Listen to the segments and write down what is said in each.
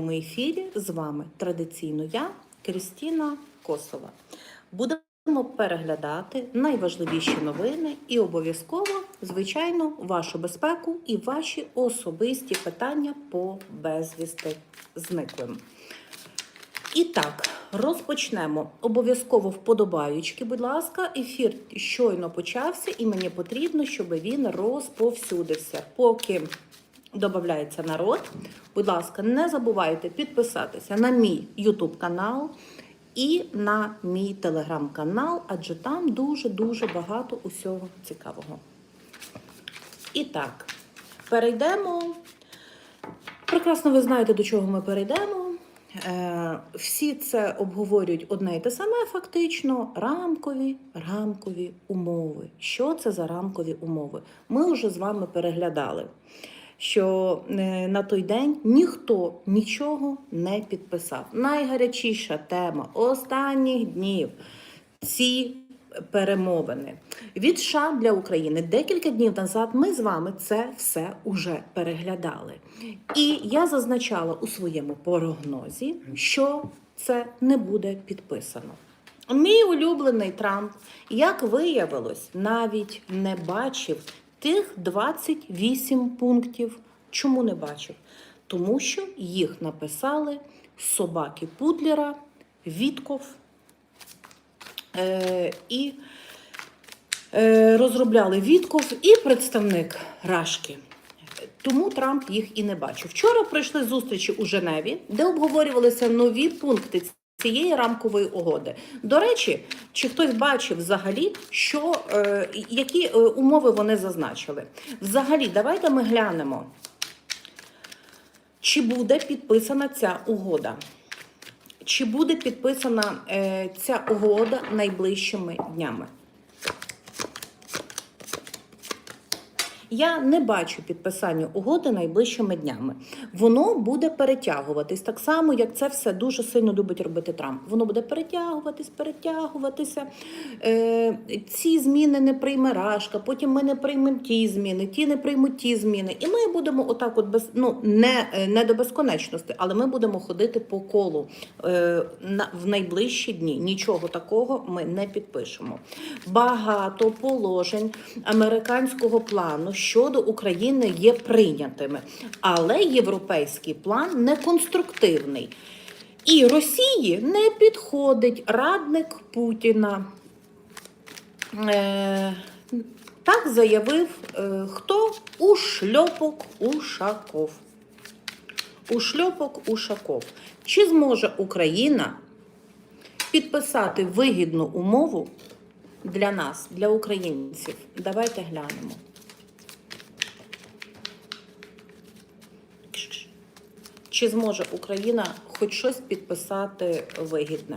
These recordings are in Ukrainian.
прямому ефірі з вами традиційно я, Крістіна Косова. Будемо переглядати найважливіші новини і обов'язково, звичайно, вашу безпеку і ваші особисті питання по безвісти зниклим. І так, розпочнемо. Обов'язково вподобаючки, будь ласка, ефір щойно почався, і мені потрібно, щоб він розповсюдився. Поки додається народ, будь ласка, не забувайте підписатися на мій YouTube канал і на мій телеграм-канал, адже там дуже-дуже багато усього цікавого. І так, перейдемо. Прекрасно ви знаєте, до чого ми перейдемо. Е, Всі це обговорюють одне і те саме, фактично, рамкові, рамкові умови. Що це за рамкові умови? Ми вже з вами переглядали, що е, на той день ніхто нічого не підписав. Найгарячіша тема останніх днів ці перемовини від США для України декілька днів назад. Ми з вами це все уже переглядали. І я зазначала у своєму прогнозі, що це не буде підписано. Мій улюблений Трамп, як виявилось, навіть не бачив тих 28 пунктів. Чому не бачив? Тому що їх написали собаки Пудлера, Вітков е, і е, розробляли Вітков і представник Рашки. Тому Трамп їх і не бачив. Вчора прийшли зустрічі у Женеві, де обговорювалися нові пункти цієї рамкової угоди. До речі, чи хтось бачив взагалі, що, е, які е, умови вони зазначили? Взагалі, давайте ми глянемо, чи буде підписана ця угода. Чи буде підписана е, ця угода найближчими днями? Я не бачу підписання угоди найближчими днями. Воно буде перетягуватись так само, як це все дуже сильно любить робити Трамп. Воно буде перетягуватись, перетягуватися. Е, ці зміни не прийме Рашка, потім ми не приймемо ті зміни, ті не приймуть ті зміни. І ми будемо отак, от без ну не, е, не до безконечності, але ми будемо ходити по колу е, в найближчі дні. Нічого такого ми не підпишемо. Багато положень американського плану щодо України є прийнятими, але європейський план не конструктивний. І Росії не підходить радник Путіна. Е, так заявив е, хто? Ушльопок Ушаков. Ушльопок Ушаков. Чи зможе Україна підписати вигідну умову для нас, для українців? Давайте глянемо. Чи зможе Україна хоч щось підписати вигідне?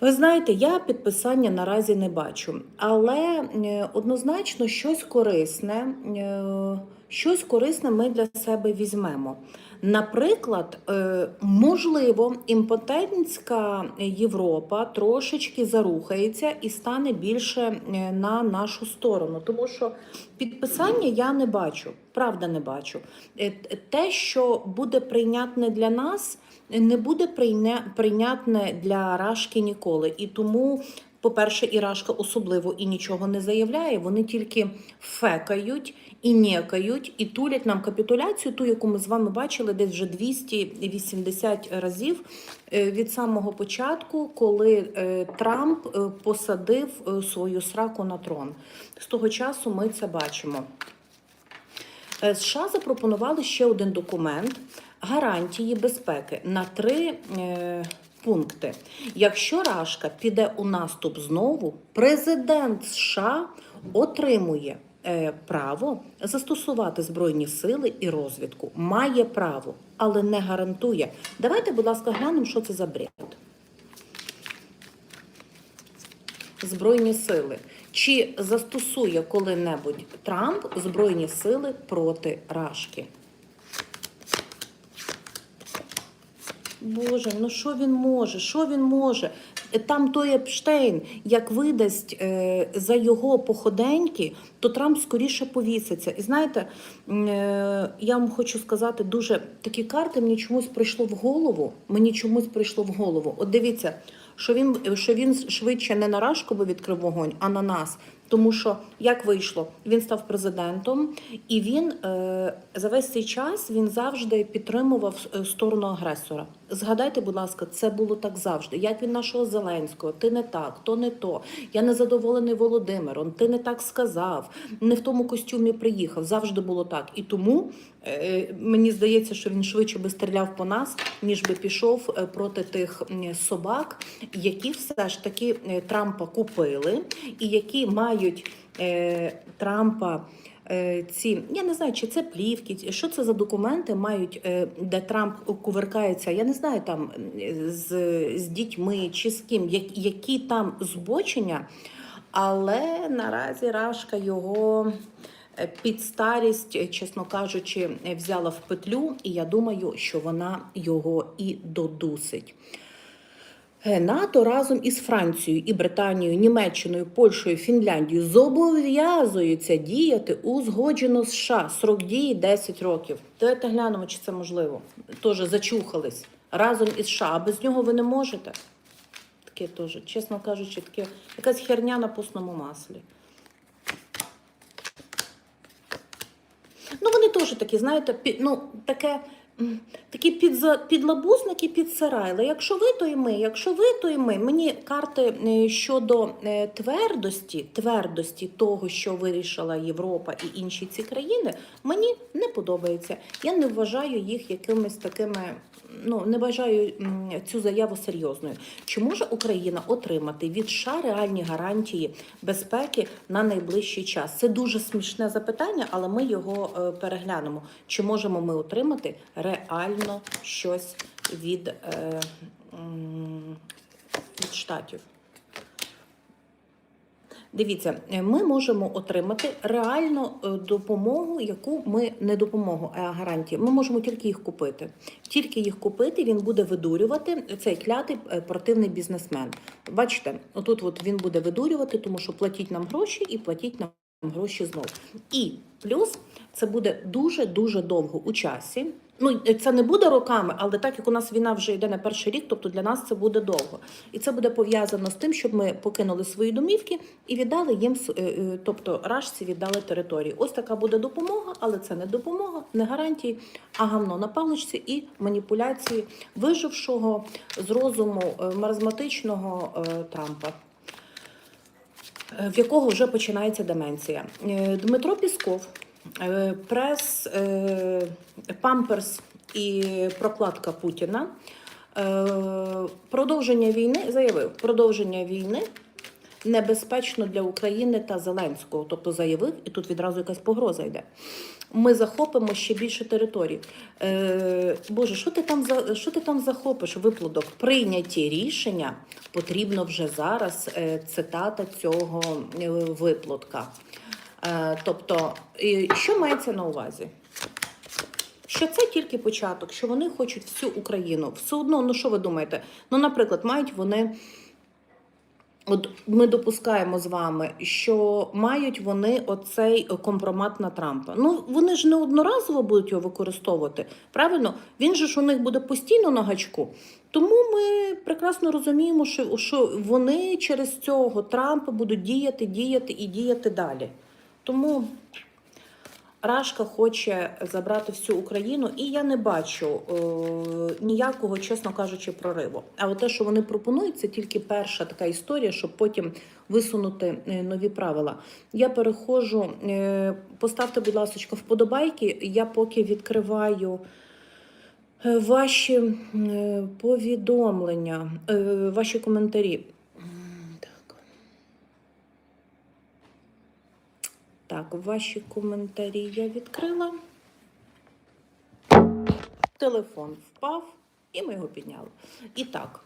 Ви знаєте, я підписання наразі не бачу, але е, однозначно щось корисне, е, щось корисне ми для себе візьмемо. Наприклад, е, можливо, імпотентська Європа трошечки зарухається і стане більше е, на нашу сторону, тому що підписання я не бачу, правда не бачу. Е, Те, що буде прийнятне для нас, не буде прийнятне для Рашки ніколи. І тому, по-перше, і Рашка особливо і нічого не заявляє. Вони тільки фекають і нєкають, і тулять нам капітуляцію, ту, яку ми з вами бачили десь вже 280 разів е, від самого початку, коли е, Трамп е, посадив свою сраку на трон. З того часу ми це бачимо. США запропонували ще один документ гарантії безпеки на три е, пункти. Якщо Рашка піде у наступ знову, президент США отримує е, право застосувати збройні сили і розвідку. Має право, але не гарантує. Давайте, будь ласка, глянемо, що це за бред. Збройні сили. Чи застосує коли-небудь Трамп збройні сили проти Рашки? Боже, ну що він може? Що він може? Там той Епштейн, як видасть е, за його походеньки, то Трамп скоріше повіситься. І знаєте, е, я вам хочу сказати, дуже такі карти мені чомусь прийшло в голову. Мені чомусь прийшло в голову. От дивіться, що він, що він швидше не на Рашкову відкрив вогонь, а на нас. Тому що як вийшло, він став президентом, і він е, за весь цей час він завжди підтримував е, сторону агресора. Згадайте, будь ласка, це було так завжди. Як він нашого Зеленського, ти не так, то не то. Я не задоволений Володимиром, ти не так сказав, не в тому костюмі приїхав. Завжди було так. І тому е, мені здається, що він швидше би стріляв по нас, ніж би пішов проти тих собак, які все ж таки Трампа купили, і які мають Трампа. е, Ці я не знаю, чи це плівки, що це за документи мають, е, де Трамп кувиркається. Я не знаю там е, з, з дітьми чи з ким, як- які там збочення, але наразі Рашка його е, під старість, е, чесно кажучи, е, взяла в петлю, і я думаю, що вона його і додусить. Е, НАТО разом із Францією і Британією, Німеччиною, Польщею, Фінляндією зобов'язуються діяти узгоджено США. Срок дії 10 років. Давайте глянемо, чи це можливо. Теж зачухались разом із США. А без нього ви не можете. Таке теж, чесно кажучи, таке якась херня на постному маслі. Ну, вони теж такі, знаєте, ну, таке, такі підза, підлабузники, підсирайли. Якщо ви, то і ми. Якщо ви, то і ми. Мені карти е, щодо е, твердості, твердості того, що вирішила Європа і інші ці країни, мені не подобається. Я не вважаю їх якимись такими. Ну, не вважаю цю заяву серйозною. Чи може Україна отримати від США реальні гарантії безпеки на найближчий час? Це дуже смішне запитання, але ми його е, переглянемо. Чи можемо ми отримати реально щось від, е, від штатів? Дивіться, ми можемо отримати реальну е, допомогу, яку ми не допомогу, а гарантії. Ми можемо тільки їх купити. Тільки їх купити, він буде видурювати цей клятий е, противний бізнесмен. Бачите, отут от він буде видурювати, тому що платіть нам гроші і платіть нам гроші знов. І плюс це буде дуже дуже довго у часі. Ну, це не буде роками, але так як у нас війна вже йде на перший рік, тобто для нас це буде довго. І це буде пов'язано з тим, щоб ми покинули свої домівки і віддали їм, е, е, тобто рашці віддали території. Ось така буде допомога, але це не допомога, не гарантії, а гамно на паличці і маніпуляції вижившого з розуму е, маразматичного Трампа. В якого вже починається деменція. Дмитро Пісков, прес е, Памперс і прокладка Путіна. е, Продовження війни заявив, продовження війни небезпечно для України та Зеленського. Тобто заявив, і тут відразу якась погроза йде. Ми захопимо ще більше територій. Е, Боже, що ти там за що ти там захопиш? Виплодок прийняті рішення потрібно вже зараз. Е, цитата цього е, виплодка. Е, тобто, що мається на увазі? Що це тільки початок, що вони хочуть всю Україну. Все одно, ну що ви думаєте? Ну, наприклад, мають вони. От ми допускаємо з вами, що мають вони оцей компромат на Трампа. Ну вони ж не одноразово будуть його використовувати. Правильно, він же ж у них буде постійно на гачку. Тому ми прекрасно розуміємо, що вони через цього Трампа будуть діяти, діяти і діяти далі. Тому Рашка хоче забрати всю Україну, і я не бачу е, ніякого, чесно кажучи, прориву. А от те, що вони пропонують, це тільки перша така історія, щоб потім висунути е, нові правила. Я переходжу, е, поставте, будь ласка, вподобайки. Я поки відкриваю. е, Ваші е, повідомлення, ваші коментарі. М, Так. Так, ваші коментарі я відкрила. Телефон впав, і ми його підняли. І так.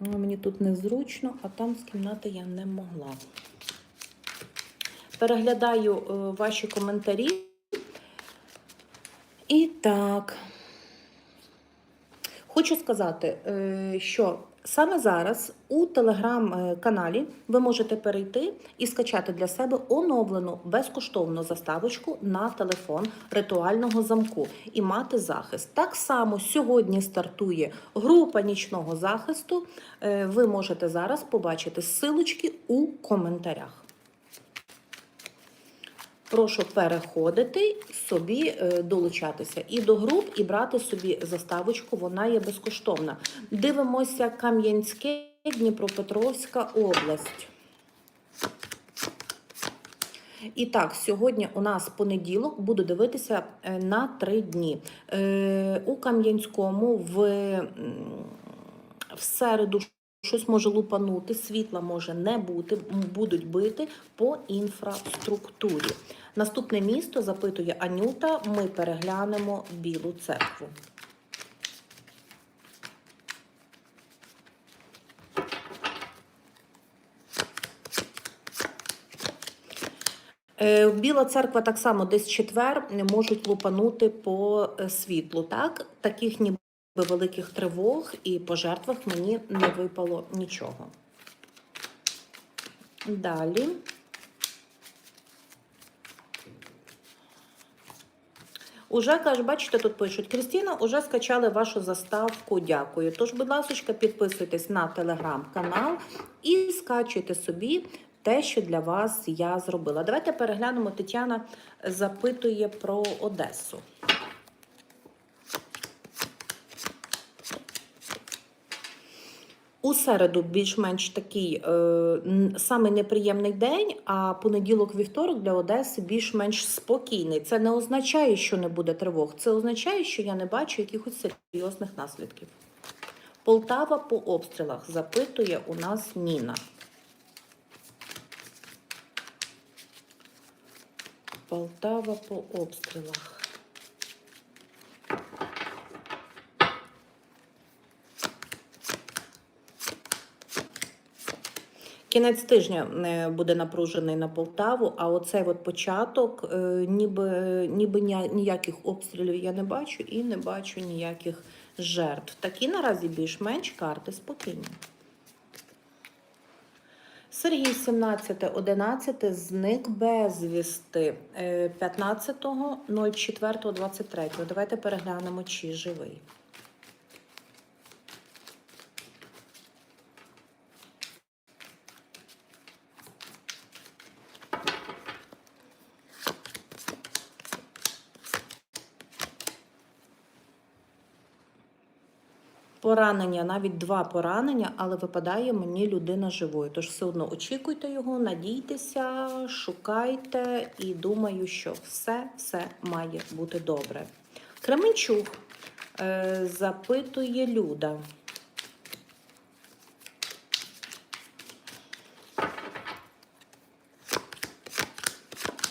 Ну, Мені тут незручно, а там з кімнати я не могла. Переглядаю е, ваші коментарі. І так. Хочу сказати, е, що саме зараз у телеграм-каналі ви можете перейти і скачати для себе оновлену безкоштовну заставочку на телефон ритуального замку і мати захист. Так само сьогодні стартує група нічного захисту. Е, Ви можете зараз побачити ссылочки у коментарях. Прошу переходити собі, е, долучатися і до груп, і брати собі заставочку. Вона є безкоштовна. Дивимося Кам'янське, Дніпропетровська область. І так, сьогодні у нас понеділок, буду дивитися е, на три дні. Е, У Кам'янському в, в середу щось може лупанути, світла може не бути, будуть бити по інфраструктурі. Наступне місто запитує Анюта. Ми переглянемо Білу церкву. Е, Біла церква так само десь четвер можуть лупанути по е, світлу. Так, таких ніби великих тривог і пожертвах мені не випало нічого. Далі. Уже каже, бачите, тут пишуть Крістіна, уже скачали вашу заставку. Дякую. Тож, будь ласка, підписуйтесь на телеграм-канал і скачуйте собі те, що для вас я зробила. Давайте переглянемо. Тетяна запитує про Одесу. У середу більш-менш такий е, саме неприємний день, а понеділок-вівторок для Одеси більш-менш спокійний. Це не означає, що не буде тривог. Це означає, що я не бачу якихось серйозних наслідків. Полтава по обстрілах запитує у нас Ніна. Полтава по обстрілах. Кінець тижня е, буде напружений на Полтаву, а оцей от початок, е, ніби, ніби ніяких обстрілів я не бачу і не бачу ніяких жертв. Такі наразі більш-менш карти спокійні. Сергій 17.11 зник безвісти е, 15.04.23. Давайте переглянемо, чи живий. Поранення, навіть два поранення, але випадає мені людина живою. Тож все одно очікуйте його, надійтеся, шукайте і думаю, що все, все має бути добре. Кременчук е, запитує Люда.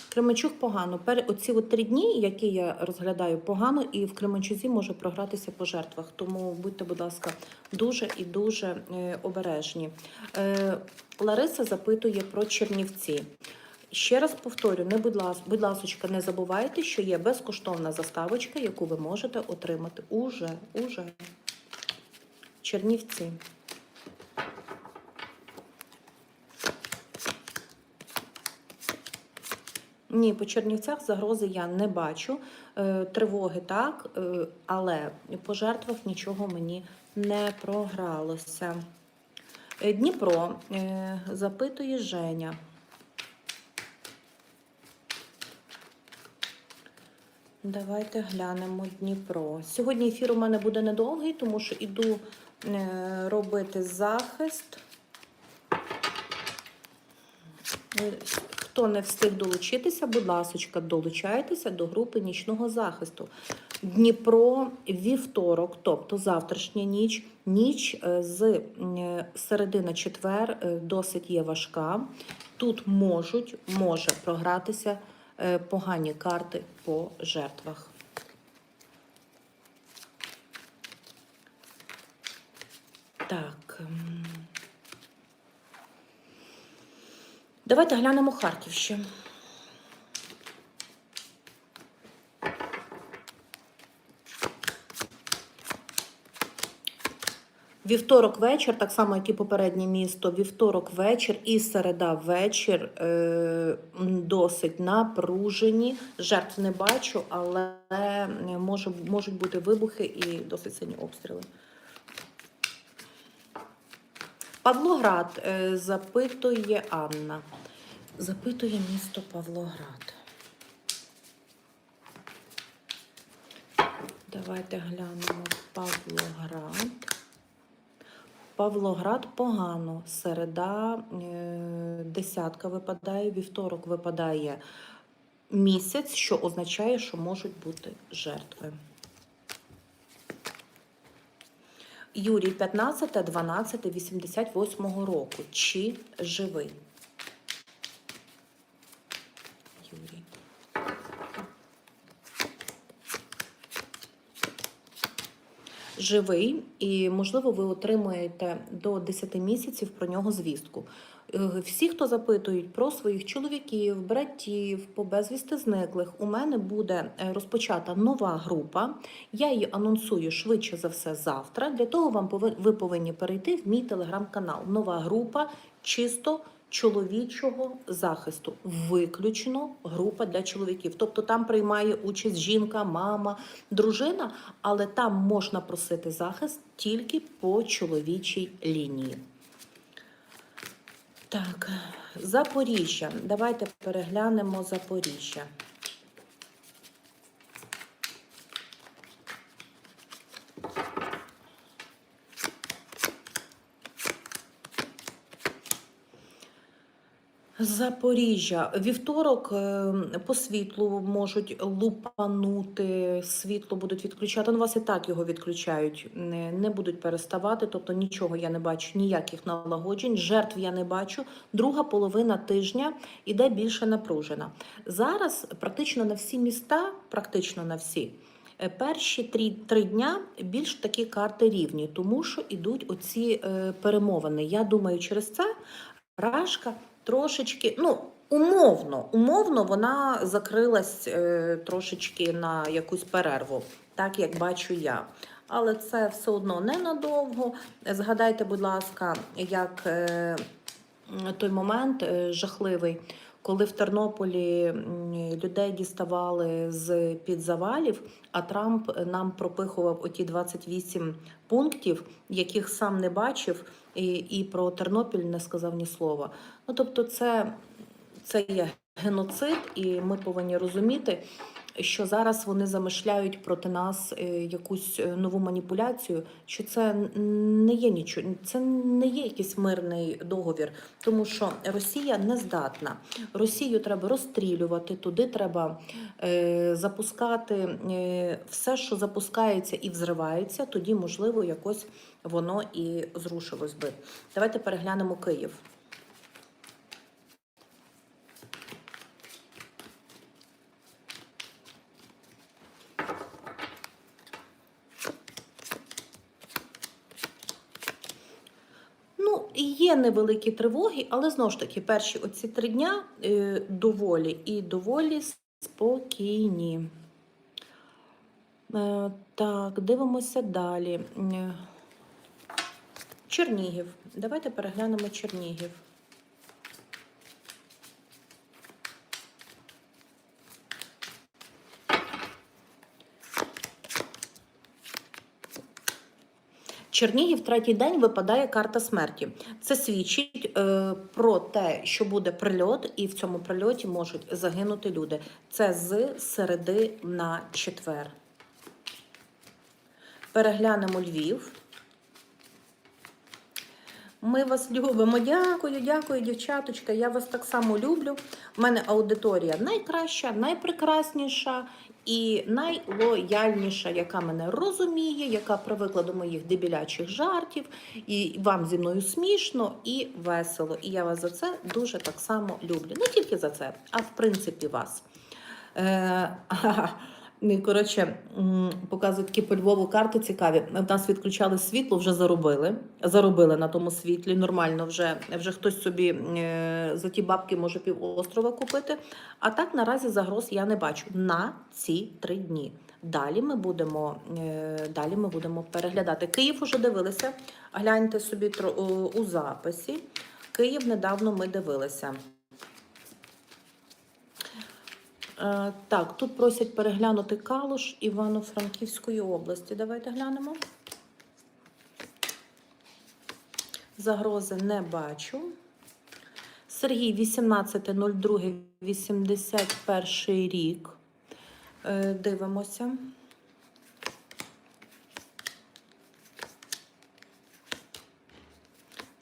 Кременчук погано. Оці от три дні, які я розглядаю, погано, і в Кременчузі може програтися по жертвах. Тому будьте, будь ласка, дуже і дуже е, обережні. Е, Лариса запитує про Чернівці. Ще раз повторю, не будь ласка, будь ласочка, не забувайте, що є безкоштовна заставочка, яку ви можете отримати уже, уже. Чернівці. Ні, по Чернівцях загрози я не бачу. Е, Тривоги так, е, але по жертвах нічого мені не програлося. Е, Дніпро запитує Женя. Давайте глянемо Дніпро. Сьогодні ефір у мене буде недовгий, тому що іду робити захист. Хто не встиг долучитися, будь ласка, долучайтеся до групи нічного захисту. Дніпро вівторок, тобто завтрашня ніч, ніч е, з е, середи на четвер е, досить є важка. Тут можуть, може програтися погані карти по жертвах. Так. Давайте глянемо Харків ще. Вівторок вечір, так само, як і попереднє місто, вівторок вечір і середа вечір е, досить напружені. Жертв не бачу, але е, може, можуть бути вибухи і досить сильні обстріли. Павлоград е, запитує Анна. Запитує місто Павлоград. Давайте глянемо Павлоград. Павлоград погано. Середа е, десятка випадає, вівторок випадає місяць, що означає, що можуть бути жертви. Юрій 15, 12, 88 року. Чи живий? Юрій. Живий, і можливо, ви отримуєте до 10 місяців про нього звістку. Е, Всі, хто запитують про своїх чоловіків, братів, по безвісти зниклих, у мене буде е, розпочата нова група. Я її анонсую швидше за все завтра. Для того вам ви повинні перейти в мій телеграм-канал. Нова група чисто чоловічого захисту. Виключно група для чоловіків. Тобто там приймає участь жінка, мама, дружина, але там можна просити захист тільки по чоловічій лінії. Так, Запоріжжя. Давайте переглянемо Запоріжжя. Запоріжжя. Вівторок е, по світлу можуть лупанути, світло будуть відключати. Ну, вас і так його відключають, не, не будуть переставати, тобто нічого я не бачу, ніяких налагоджень, жертв я не бачу. Друга половина тижня іде більше напружена. Зараз практично на всі міста, практично на всі. е, Перші три, три дня більш такі карти рівні, тому що йдуть оці е, перемовини. Я думаю, через це Рашка трошечки, ну, умовно, умовно вона закрилась е, трошечки на якусь перерву, так як бачу я. Але це все одно ненадовго. Згадайте, будь ласка, як е, той момент е, жахливий, коли в Тернополі людей діставали з під завалів, а Трамп нам пропихував оті 28 пунктів, яких сам не бачив, і, і про Тернопіль не сказав ні слова. Ну тобто, це, це є геноцид, і ми повинні розуміти, що зараз вони замишляють проти нас е, якусь е, нову маніпуляцію, що це не є нічого, це не є якийсь мирний договір, тому що Росія не здатна. Росію треба розстрілювати, туди треба е, запускати е, все, що запускається і взривається, тоді можливо якось воно і зрушилось би. Давайте переглянемо Київ. Ну, є невеликі тривоги, але знову ж таки, перші оці три дня е, доволі і доволі спокійні. Е, так, дивимося далі. Е, Чернігів. Давайте переглянемо Чернігів. Чернігів третій день випадає карта смерті. Це свідчить е, про те, що буде прильот, і в цьому прильоті можуть загинути люди. Це з середи на четвер. Переглянемо Львів. Ми вас любимо. Дякую, дякую, дівчаточка. Я вас так само люблю. У мене аудиторія найкраща, найпрекрасніша і найлояльніша, яка мене розуміє, яка привикла до моїх дебілячих жартів, і вам зі мною смішно і весело. І я вас за це дуже так само люблю. Не тільки за це, а в принципі вас. Е, коротше, показують такі по Львову карти цікаві. В нас відключали світло, вже заробили. Заробили на тому світлі. Нормально, вже, вже хтось собі е, за ті бабки може пів острова купити. А так наразі загроз я не бачу на ці три дні. Далі ми будемо, е, далі ми будемо переглядати. Київ уже дивилися. Гляньте собі у- у записі. Київ недавно ми дивилися. Е, Так, тут просять переглянути Калуш Івано-Франківської області. Давайте глянемо. Загрози не бачу. Сергій 18.02.81 рік. Е, Дивимося.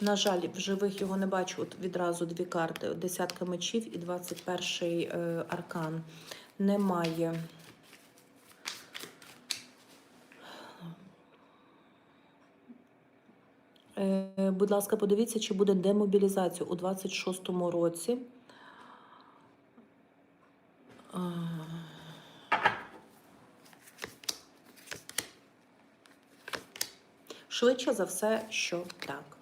На жаль, в живих його не бачу. От відразу дві карти: десятка мечів і 21 е, аркан. Немає. Е, Будь ласка, подивіться, чи буде демобілізація у 26-му році. Швидше за все, що так.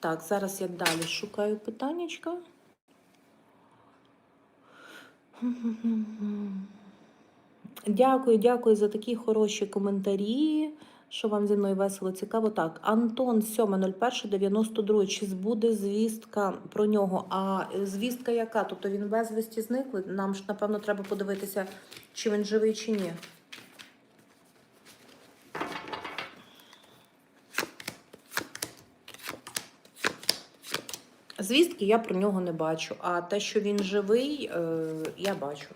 Так, зараз я далі шукаю питаннячка. Дякую, дякую за такі хороші коментарі. Що вам зі мною весело цікаво? Так, Антон 7.01.92. Чи буде звістка про нього? А е, звістка яка? Тобто він безвісті зникли? Нам ж, напевно, треба подивитися, чи він живий, чи ні. Звістки я про нього не бачу, а те, що він живий, е, я бачу.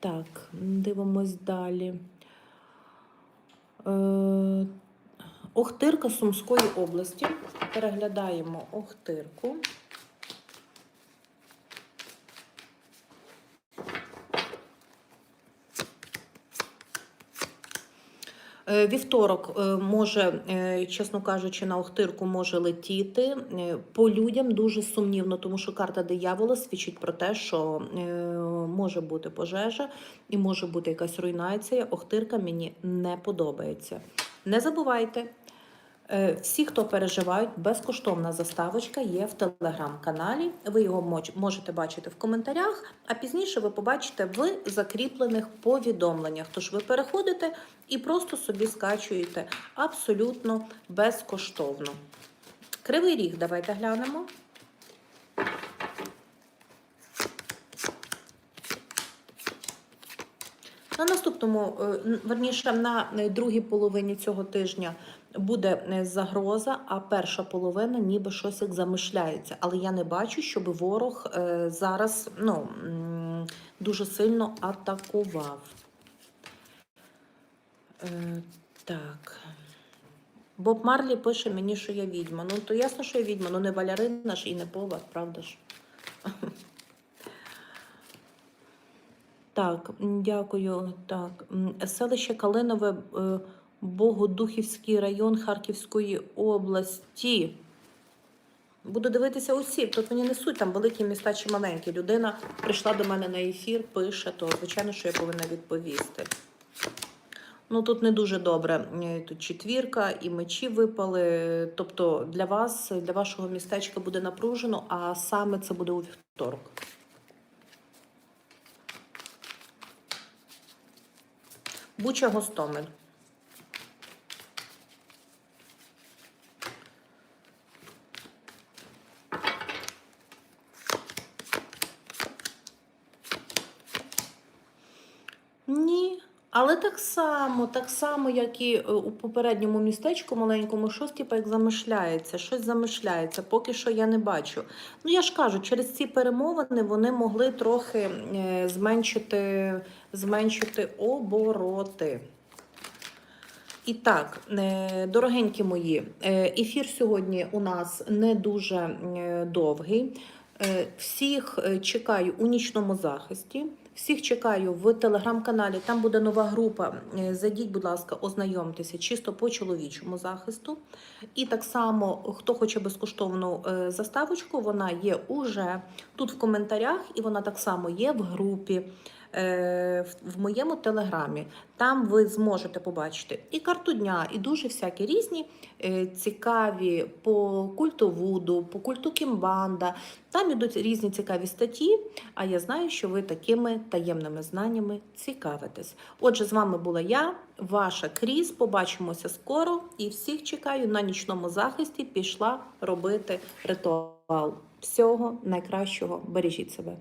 Так, дивимось далі. Е, Охтирка Сумської області. Переглядаємо Охтирку. Вівторок е, може, е, чесно кажучи, на Охтирку може летіти. Е, По людям дуже сумнівно, тому що карта диявола свідчить про те, що е, може бути пожежа і може бути якась руйнація. Охтирка мені не подобається. Не забувайте, е, всі, хто переживають, безкоштовна заставочка є в телеграм-каналі. Ви його можете бачити в коментарях, а пізніше ви побачите в закріплених повідомленнях. Тож ви переходите і просто собі скачуєте абсолютно безкоштовно. Кривий ріг, давайте глянемо. На наступному, е, верніше, на е, другій половині цього тижня буде е, загроза, а перша половина ніби щось як замишляється. Але я не бачу, щоб ворог е, зараз ну, дуже сильно атакував. Е, Так. Боб Марлі пише мені, що я відьма. Ну, то ясно, що я відьма, ну не Валярина ж і не повар, правда ж? Так, дякую. Так, селище Калинове, Богодухівський район Харківської області. Буду дивитися усі. Тут мені несуть там великі міста чи маленькі. Людина прийшла до мене на ефір, пише, то звичайно, що я повинна відповісти. Ну тут не дуже добре. Е, Тут четвірка і мечі випали. Тобто для вас, для вашого містечка буде напружено, а саме це буде у вівторок. Буча Гостомель. Ні, але так само, так само, як і е, у попередньому містечку маленькому, щось типу, як замишляється, щось замишляється. Поки що я не бачу. Ну я ж кажу, через ці перемовини вони могли трохи е, зменшити, зменшити обороти. І так, е, дорогенькі мої, ефір сьогодні у нас не дуже довгий. Всіх чекаю у нічному захисті. Всіх чекаю в телеграм-каналі. Там буде нова група. Е, Зайдіть, будь ласка, ознайомтеся чисто по чоловічому захисту. І так само, хто хоче безкоштовну е, заставочку, вона є уже тут в коментарях, і вона так само є в групі. Е, в- моєму телеграмі. Там ви зможете побачити і карту дня, і дуже всякі різні е, цікаві по культу Вуду, по культу Кімбанда. Там ідуть різні цікаві статті. А я знаю, що ви такими таємними знаннями цікавитесь. Отже, з вами була я, ваша Кріс. Побачимося скоро і всіх чекаю на нічному захисті. Пішла робити ритуал. Всього найкращого. Бережіть себе.